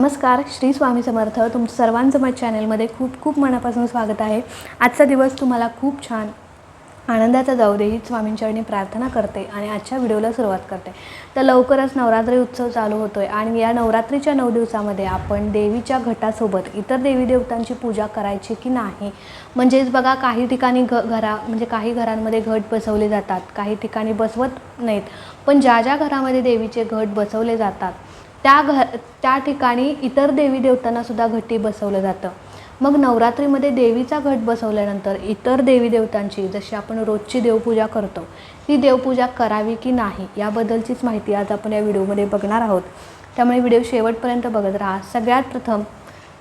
नमस्कार श्री स्वामी समर्थ. तुमचं सर्वांचं माझ्या चॅनलमध्ये खूप खूप मनापासून स्वागत आहे. आजचा दिवस तुम्हाला खूप छान आनंदाचा जाऊ दे हीच स्वामींचरणी प्रार्थना करते आणि आजच्या व्हिडिओला सुरुवात करते. तर लवकरच नवरात्री उत्सव चालू होतो आहे आणि या नवरात्रीच्या नऊ दिवसामध्ये आपण देवीच्या घटासोबत इतर देवी देवतांची पूजा करायची की नाही? म्हणजेच बघा काही ठिकाणी घ घरा म्हणजे काही घरांमध्ये घट बसवले जातात काही ठिकाणी बसवत नाहीत. पण ज्या ज्या घरामध्ये देवीचे घट बसवले जातात त्या घ त्या ठिकाणी इतर देवी देवतांनासुद्धा घटी बसवलं जातं. मग नवरात्रीमध्ये देवीचा घट बसवल्यानंतर इतर देवी देवतांची जशी आपण रोजची देवपूजा करतो ती देवपूजा करावी की नाही याबद्दलचीच माहिती आज आपण या व्हिडिओमध्ये बघणार आहोत. त्यामुळे व्हिडिओ शेवटपर्यंत बघत राहा. सगळ्यात प्रथम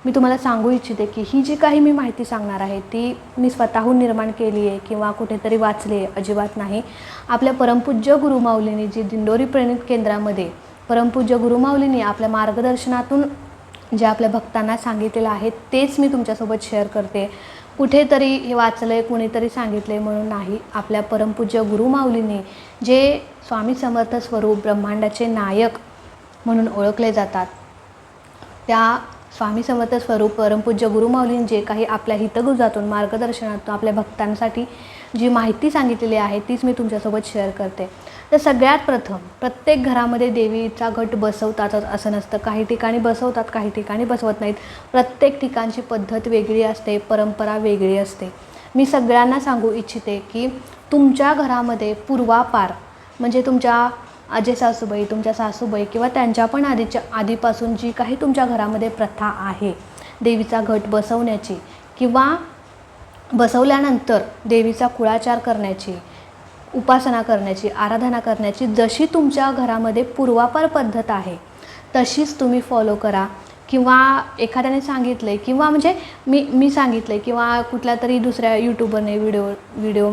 मी तुम्हाला सांगू इच्छिते की ही जी काही मी माहिती सांगणार आहे ती मी स्वतःहून निर्माण केली आहे किंवा कुठेतरी वाचली आहे अजिबात नाही. आपल्या परमपूज्य गुरुमाऊलीने जी दिंडोरी प्रणित केंद्रामध्ये परमपूज्य गुरुमाऊलींनी आपल्या मार्गदर्शनातून जे आपल्या भक्तांना सांगितलेलं आहे तेच मी तुमच्यासोबत शेअर करते. कुठेतरी हे वाचलं आहे कुणीतरी सांगितलं आहे म्हणून नाही. आपल्या परमपूज्य गुरुमाऊलींनी जे स्वामी समर्थ स्वरूप ब्रह्मांडाचे नायक म्हणून ओळखले जातात त्या स्वामी समर्थ स्वरूप परमपूज्य गुरुमाऊलींनी जे काही आपल्या हितगुजातून मार्गदर्शनातून आपल्या भक्तांसाठी जी माहिती सांगितलेली आहे तीच मी तुमच्यासोबत शेअर करते. तर सगळ्यात प्रथम प्रत्येक घरामध्ये देवीचा घट बसवतातच असं नसतं. काही ठिकाणी बसवतात काही ठिकाणी बसवत नाहीत. प्रत्येक ठिकाणची पद्धत वेगळी असते परंपरा वेगळी असते. मी सगळ्यांना सांगू इच्छिते की तुमच्या घरामध्ये पूर्वापार म्हणजे तुमच्या आजे सासूबाई तुमच्या सासूबाई किंवा त्यांच्या पण आधीच्या आधीपासून जी काही तुमच्या घरामध्ये प्रथा आहे देवीचा घट बसवण्याची किंवा बसवल्यानंतर देवीचा कुळाचार करण्याची उपासना करण्याची आराधना करण्याची जशी तुमच्या घरामध्ये पूर्वापार पद्धत आहे तशीच तुम्ही फॉलो करा. किंवा एखाद्याने सांगितलं आहे किंवा म्हणजे मी मी सांगितलं आहे किंवा कुठल्या तरी दुसऱ्या यूट्यूबरने व्हिडिओ व्हिडिओ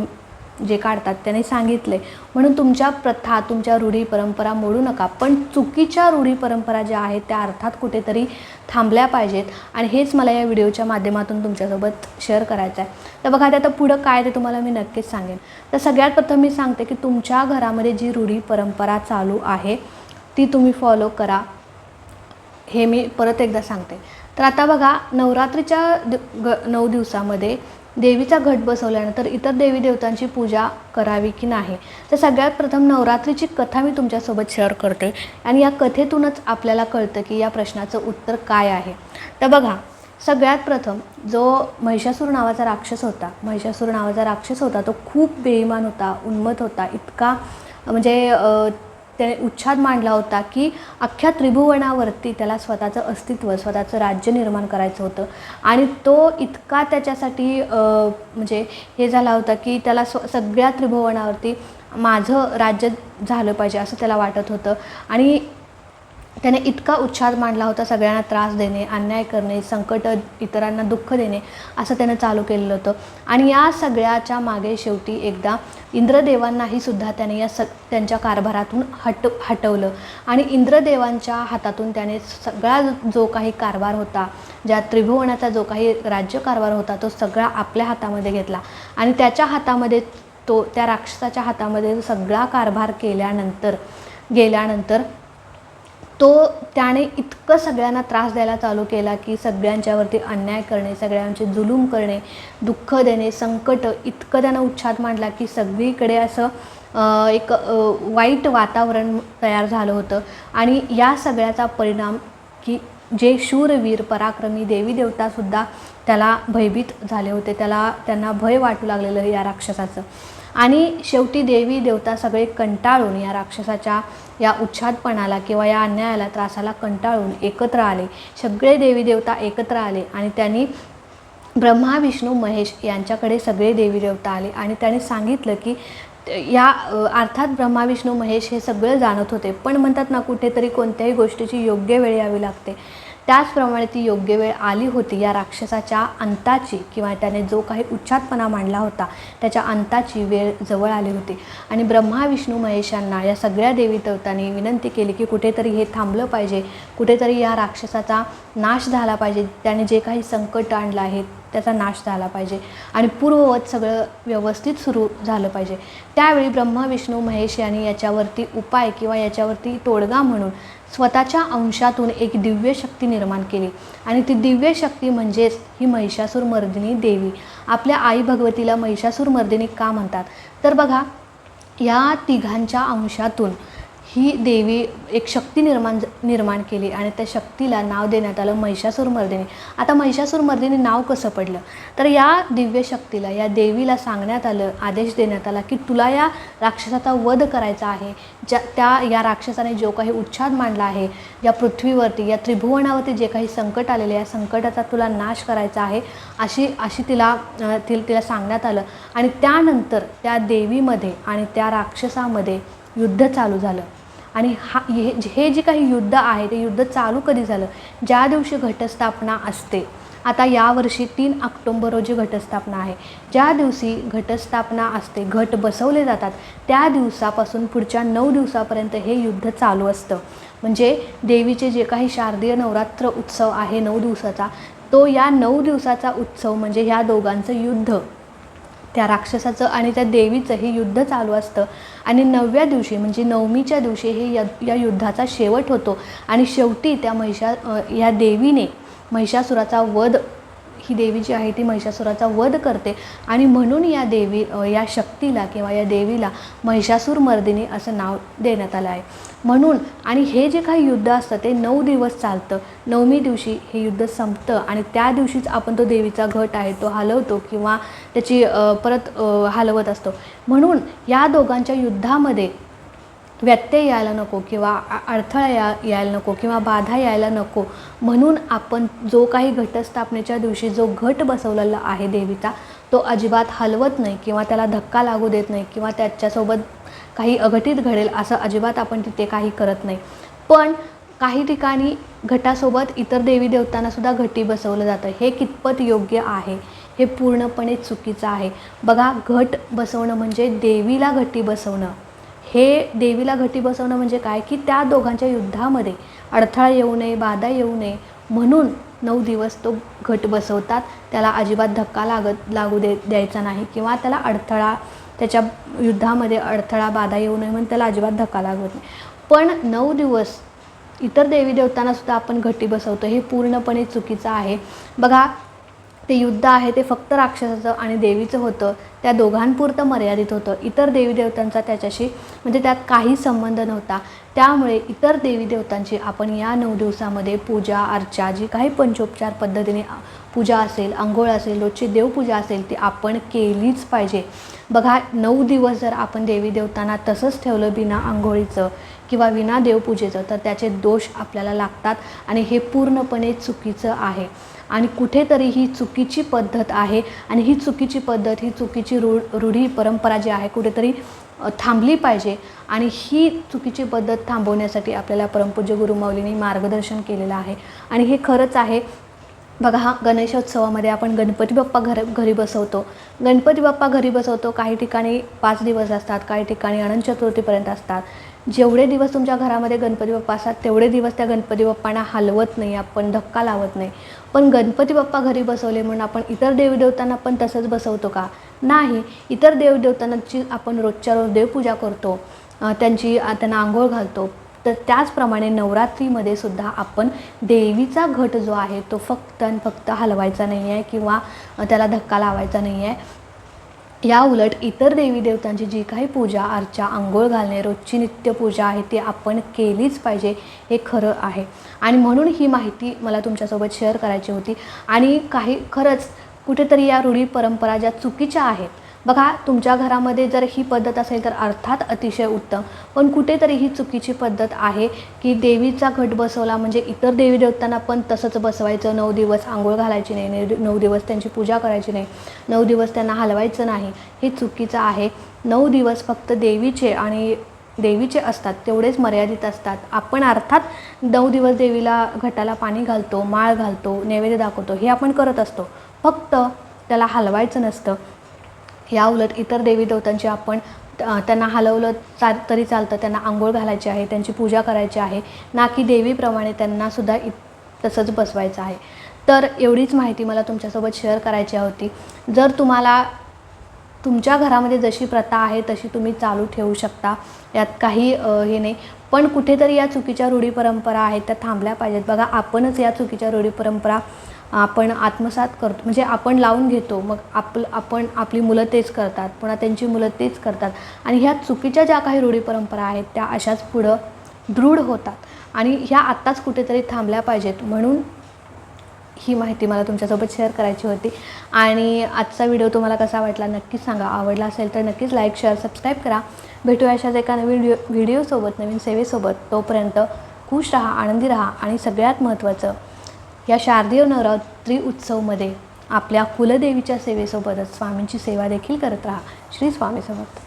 जे काढतात त्याने सांगितलं. आहे म्हणून तुमच्या प्रथा तुमच्या रूढी परंपरा मोडू नका. पण चुकीच्या रूढी परंपरा ज्या आहेत त्या अर्थात कुठेतरी थांबल्या पाहिजेत. आणि हेच मला या व्हिडिओच्या माध्यमातून तुमच्यासोबत शेअर करायचं आहे. तर बघा ते आता पुढं काय ते तुम्हाला मी नक्कीच सांगेन. तर सगळ्यात प्रथम मी सांगते की तुमच्या घरामध्ये जी रूढी परंपरा चालू आहे ती तुम्ही फॉलो करा. हे मी परत एकदा सांगते. तर आता बघा नवरात्रीच्या दि ग नऊ दिवसामध्ये देवीचा घट बसवल्यानंतर इतर देवी देवतांची पूजा करावी की नाही? तर सगळ्यात प्रथम नवरात्रीची कथा मी तुमच्यासोबत शेअर करते आणि या कथेतूनच आपल्याला कळतं की या प्रश्नाचं उत्तर काय आहे. तर बघा सगळ्यात प्रथम जो महिषासूर नावाचा राक्षस होता महिषासूर नावाचा राक्षस होता तो खूप बेईमान होता उन्मत होता इतका म्हणजे त्याने उच्छाद मांडला होता की अख्ख्या त्रिभुवनावरती त्याला स्वतःचं अस्तित्व स्वतःचं राज्य निर्माण करायचं होतं. आणि तो इतका त्याच्यासाठी म्हणजे हे झाला होता की त्याला स्व सगळ्या त्रिभुवनावरती माझं राज्य झालं पाहिजे असं त्याला वाटत होतं. आणि त्याने इतका उच्छाद मांडला होता सगळ्यांना त्रास देणे अन्याय करणे संकट इतरांना दुःख देणे असं त्यानं चालू केलेलं होतं. आणि या सगळ्याच्या मागे शेवटी एकदा इंद्रदेवांनाही सुद्धा त्याने या स त्यांच्या कारभारातून हट हटवलं. आणि इंद्रदेवांच्या हातातून त्याने सगळा जो काही कारभार होता ज्या त्रिभुवनाचा जो काही राज्यकारभार होता तो सगळा आपल्या हातामध्ये घेतला. आणि त्याच्या हातामध्ये तो त्या राक्षसाच्या हातामध्ये सगळा कारभार केल्यानंतर गेल्यानंतर तो त्याने इतकं सगळ्यांना त्रास द्यायला चालू केला की सगळ्यांच्यावरती अन्याय करणे सगळ्यांचे जुलूम करणे दुःख देणे संकट इतकं त्यानं उच्छाद मांडला की सगळीकडे असं एक वाईट वातावरण तयार झालं होतं. आणि या सगळ्याचा परिणाम की जे शूरवीर पराक्रमी देवी देवतासुद्धा त्याला भयभीत झाले होते. त्याला त्यांना भय वाटू लागलेलं या राक्षसाचं. आणि शेवटी देवी देवता सगळे कंटाळून या राक्षसाच्या या उच्छादपणाला किंवा या अन्यायाला त्रासाला कंटाळून एकत्र आले. सगळे देवी देवता एकत्र आले आणि त्यांनी ब्रह्मा विष्णू महेश यांच्याकडे सगळे देवी देवता आले आणि त्यांनी सांगितलं की या अर्थात ब्रह्मा विष्णू महेश हे सगळं जाणत होते. पण म्हणतात ना कुठेतरी कोणत्याही गोष्टीची योग्य वेळ यावी लागते. त्याचप्रमाणे ती योग्य वेळ आली होती या राक्षसाच्या अंताची किंवा त्याने जो काही उच्चातपणा मांडला होता त्याच्या अंताची वेळ जवळ आली होती. आणि ब्रह्मा विष्णू महेशांना या सगळ्या देवी देवतांनी विनंती केली की कुठेतरी हे थांबलं पाहिजे कुठेतरी या राक्षसाचा नाश झाला पाहिजे त्याने जे काही संकट आणलं आहे त्याचा नाश झाला पाहिजे आणि पूर्ववत सगळं व्यवस्थित सुरू झालं पाहिजे. त्यावेळी ब्रह्मा विष्णू महेश यांनी याच्यावरती उपाय किंवा याच्यावरती तोडगा म्हणून स्वतःच्या अंशातून एक दिव्य शक्ती निर्माण केली. आणि ती दिव्य शक्ती म्हणजेच ही महिषासूर मर्दिनी देवी. आपल्या आई भगवतीला महिषासूर मर्दिनी का म्हणतात? तर बघा या तिघांच्या अंशातून ही देवी एक शक्ती निर्माण निर्माण केली आणि त्या शक्तीला नाव देण्यात आलं महिषासूर मर्दिनी. आता महिषासूर मर्दिनी नाव कसं पडलं? तर या दिव्य शक्तीला या देवीला सांगण्यात आलं आदेश देण्यात आला की तुला या राक्षसाचा वध करायचा आहे. ज्या त्या या राक्षसाने जो काही उच्छाद मांडला आहे या पृथ्वीवरती या त्रिभुवनावरती जे काही संकट आलेले या संकटाचा तुला नाश करायचा आहे अशी अशी तिला अं, ति तिला सांगण्यात आलं. आणि त्यानंतर त्या देवीमध्ये आणि त्या राक्षसामध्ये युद्ध चालू झालं. आणि हा हे हे जे काही युद्ध आहे ते युद्ध चालू कधी झालं? ज्या दिवशी घटस्थापना असते. आता यावर्षी तीन ऑक्टोंबर रोजी घटस्थापना आहे. ज्या दिवशी घटस्थापना असते घट बसवले जातात त्या दिवसापासून पुढच्या नऊ दिवसापर्यंत हे युद्ध चालू असतं. म्हणजे देवीचे जे काही शारदीय नवरात्र उत्सव आहे नऊ दिवसाचा तो या नऊ दिवसाचा उत्सव म्हणजे ह्या दोघांचं युद्ध. त्या राक्षसाचं आणि त्या देवीचं हे युद्ध चालू असतं. आणि नवव्या दिवशी म्हणजे नवमीच्या दिवशी हे या या युद्धाचा शेवट होतो. आणि शेवटी त्या महिषा या देवीने महिषासुराचा वध ही देवी जी आहे ती महिषासुराचा वध करते. आणि म्हणून या देवी या शक्तीला किंवा या देवीला महिषासूर मर्दिनी असं नाव देण्यात आलं आहे. म्हणून आणि हे जे काही युद्ध असतं ते नऊ दिवस चालतं. नवमी दिवशी हे युद्ध संपतं आणि त्या दिवशीच आपण तो देवीचा घट आहे तो हलवतो किंवा त्याची परत हलवत असतो. म्हणून या दोघांच्या युद्धामध्ये व्यत्यय यायला नको किंवा अडथळा या यायला नको किंवा बाधा यायला नको. म्हणून आपण जो काही घटस्थापनेच्या दिवशी जो घट बसवलेला आहे देवीचा तो अजिबात हलवत नाही किंवा त्याला धक्का लागू देत नाही किंवा त्याच्यासोबत काही अघटित घडेल असं अजिबात आपण तिथे काही करत नाही. पण काही ठिकाणी घटासोबत इतर देवी देवतांनासुद्धा घटी बसवलं जातं. हे कितपत योग्य आहे? हे पूर्णपणे चुकीचं आहे. बघा घट बसवणं म्हणजे देवीला घटी बसवणं. हे देवीला घटी बसवणं म्हणजे काय? की त्या दोघांच्या युद्धामध्ये अडथळा येऊ नये बाधा येऊ नये म्हणून नऊ दिवस तो घट बसवतात. त्याला अजिबात धक्का लागत लागू दे द्यायचा नाही किंवा त्याला अडथळा त्याच्या युद्धामध्ये अडथळा बाधा येऊ नये म्हणून त्याला अजिबात धक्का लागत नाही. पण नऊ दिवस इतर देवी देवतांना सुद्धा आपण घटी बसवतो. हे पूर्णपणे चुकीचं आहे. बघा ते युद्ध आहे ते फक्त राक्षसाचं आणि देवीचं होतं त्या दोघांपुरतं मर्यादित होतं. इतर देवी देवतांचा त्याच्याशी म्हणजे त्यात काही संबंध नव्हता. त्यामुळे इतर देवी देवतांची आपण या नऊ दिवसामध्ये पूजा अर्चा जी काही पंचोपचार पद्धतीने पूजा असेल आंघोळ असेल रोजची देवपूजा असेल ती आपण केलीच पाहिजे. बघा नऊ दिवस जर आपण देवी देवतांना तसंच ठेवलं बिना आंघोळीचं किंवा विना देवपूजेचं तर त्याचे दोष आपल्याला लागतात आणि हे पूर्णपणे चुकीचं आहे. आणि कुठेतरी ही चुकीची पद्धत आहे आणि ही चुकीची पद्धत ही चुकीची रू रूढी परंपरा जी आहे कुठेतरी थांबली पाहिजे. आणि ही चुकीची पद्धत थांबवण्यासाठी आपल्याला परमपूज्य गुरुमाऊलींनी मार्गदर्शन केलेलं आहे. आणि हे खरंच आहे बघा हा गणेशोत्सवामध्ये आपण गणपती बाप्पा घर घरी बसवतो. गणपती बाप्पा घरी बसवतो काही ठिकाणी पाच दिवस असतात काही ठिकाणी अनंत चतुर्थीपर्यंत असतात. जेवढे दिवस तुमच्या घरामध्ये गणपती बाप्पा असतात तेवढे दिवस त्या गणपती बाप्पांना हलवत नाही आपण धक्का लावत नाही. पण गणपती बाप्पा घरी बसवले म्हणून आपण इतर देवदेवतांना पण तसंच बसवतो का? नाही. इतर देवदेवतांची आपण रोजच्या रोज देवपूजा करतो. त्यांची त्यांना आंघोळ घालतो. तर त्याचप्रमाणे नवरात्रीमध्ये सुद्धा आपण देवीचा घट जो आहे तो फक्त आणि फक्त हलवायचा नाही आहे किंवा त्याला धक्का लावायचा नाही आहे. या उलट इतर देवी देवतांची जी काही पूजा अर्चा आंघोळ घालणे रोजची नित्यपूजा आहे ती आपण केलीच पाहिजे हे खरं आहे. आणि म्हणून ही माहिती मला तुमच्यासोबत शेअर करायची होती. आणि काही खरंच कुठेतरी या रूढी परंपरा ज्या चुकीच्या आहेत बघा तुमच्या घरामध्ये जर ही पद्धत असेल तर अर्थात अतिशय उत्तम. पण कुठेतरी ही चुकीची पद्धत आहे की देवीचा घट बसवला म्हणजे इतर देवी देवतांना पण तसंच बसवायचं. नऊ दिवस आंघोळ घालायची नाही नऊ- नऊ दिवस त्यांची पूजा करायची नाही नऊ दिवस त्यांना हलवायचं नाही. हे चुकीचं आहे. नऊ दिवस फक्त देवीचे आणि देवीचे असतात तेवढेच मर्यादित असतात. आपण अर्थात नऊ दिवस देवीला घटाला पाणी घालतो माळ घालतो नैवेद्य दाखवतो हे आपण करत असतो. फक्त त्याला हलवायचं नसतं. या उलट इतर देवी देवतांची आपण त्यांना हलवलं चा तरी चालतं त्यांना आंघोळ घालायची आहे त्यांची पूजा करायची आहे ना की देवीप्रमाणे त्यांना सुद्धा तसंच बसवायचं आहे. तर एवढीच माहिती मला तुमच्यासोबत शेअर करायची होती. जर तुम्हाला तुमच्या घरामध्ये जशी प्रथा आहे तशी तुम्ही चालू ठेवू शकता. यात काही हे नाही. पण कुठेतरी या चुकीच्या रूढी परंपरा आहेत त्या थांबल्या पाहिजेत. बघा आपणच या चुकीच्या रूढी परंपरा आपण आत्मसात करतो म्हणजे आपण लावून घेतो मग आपलं आपण आपली मुलं तेच करतात पुन्हा त्यांची मुलं तेच करतात. आणि ह्या चुकीच्या ज्या काही रूढी परंपरा आहेत त्या अशाच पुढं दृढ होतात. आणि ह्या आत्ताच कुठेतरी थांबल्या पाहिजेत. म्हणून ही माहिती मला तुमच्यासोबत शेअर करायची होती. आणि आजचा व्हिडिओ तुम्हाला कसा वाटला नक्कीच सांगा. आवडला असेल तर नक्कीच लाईक शेअर सबस्क्राईब करा. भेटूया अशाच एका नवीन व्हिडिओ व्हिडिओसोबत नवीन सेवेसोबत. तोपर्यंत खुश राहा आनंदी राहा आणि सगळ्यात महत्त्वाचं या शारदीय नवरात्री उत्सवमध्ये आपल्या कुलदेवीच्या सेवेसोबतच स्वामींची सेवा देखील करत राहा. श्री स्वामीसोबत.